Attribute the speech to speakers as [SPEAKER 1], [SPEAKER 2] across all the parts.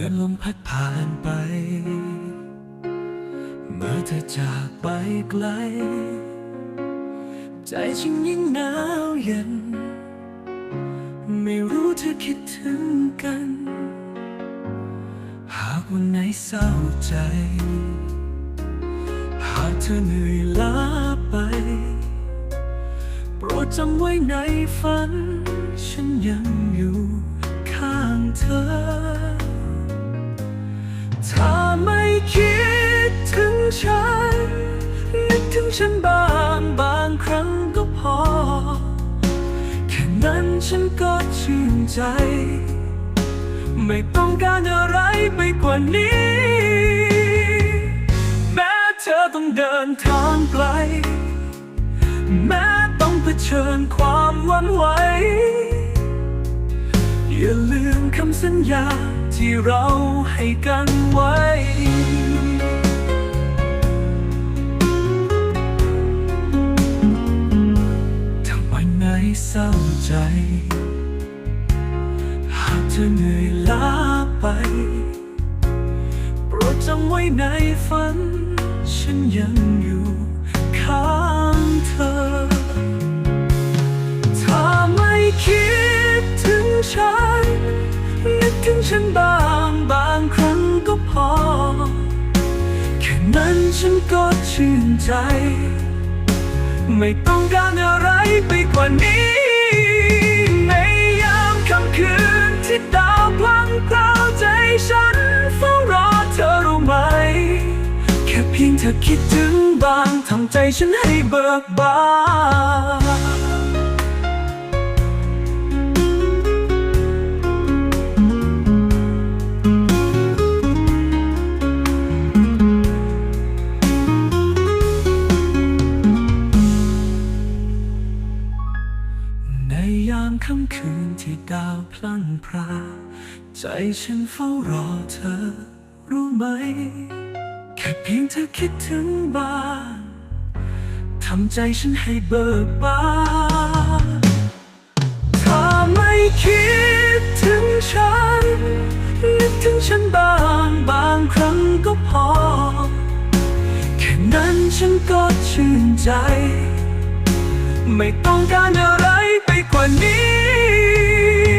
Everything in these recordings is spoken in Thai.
[SPEAKER 1] มื่อลมพัดผ่านไป เมื่อเธอจากไปไกล ใจฉันยิ่งหนาวเย็น ไม่รู้เธอคิดถึงกัน หากวันไหนเศร้าใจ หากเธอเหนื่อยล้าไป โปรดจำไว้ในฝัน ฉันยัง ฉัน นึกถึงฉันบ้างบางครั้งก็พอ แค่นั้นฉันก็ชื่นใจ ไม่ต้องการอะไรไปกว่านี้ แม้เธอต้องเดินทางไกล แม้ต้องเผชิญความหวันไหวอย่าลืมคำสัญญาที่เราให้กันไว้ ร้าใจ หากเธอเหนื่อยล้าไป โปรดจำไว้ในฝัน ฉันยังอยู่ข้างเธอ ถ้าไม่คิดถึงฉัน นึกถึงฉันบ้างบางครั้งก็พอ แค่นั้นฉันก็ชื่นใจ ไม่ต้องการอะไรไปกว่านี้ พียงเธอคิดถึงบางทำใจฉันให้เบิกบานในยามค่ำคืนที่ดาวพลันพรา ใจฉันเฝ้ารอเธอรู้ไหม ค่เพียงเธอคิดถึงบ้างทำใจฉันให้เบิกบานถ้าไม่คิดถึงฉัน นึกถึงฉันบ้างบางครั้งก็พอ แค่นั้นฉันก็ชื่นใจ ไม่ต้องการอะไรไปกว่านี้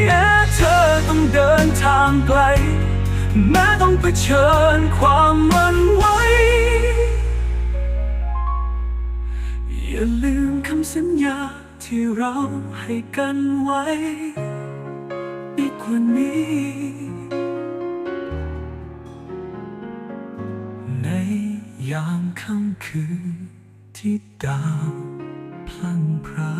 [SPEAKER 1] แม้เธอต้องเดินทางไกล แม้ต้องเผชิญความมันว่า ที่เราให้กันไว้ อีกกว่านี้ ในยามค่ำคืนที่ดาวพลันพรา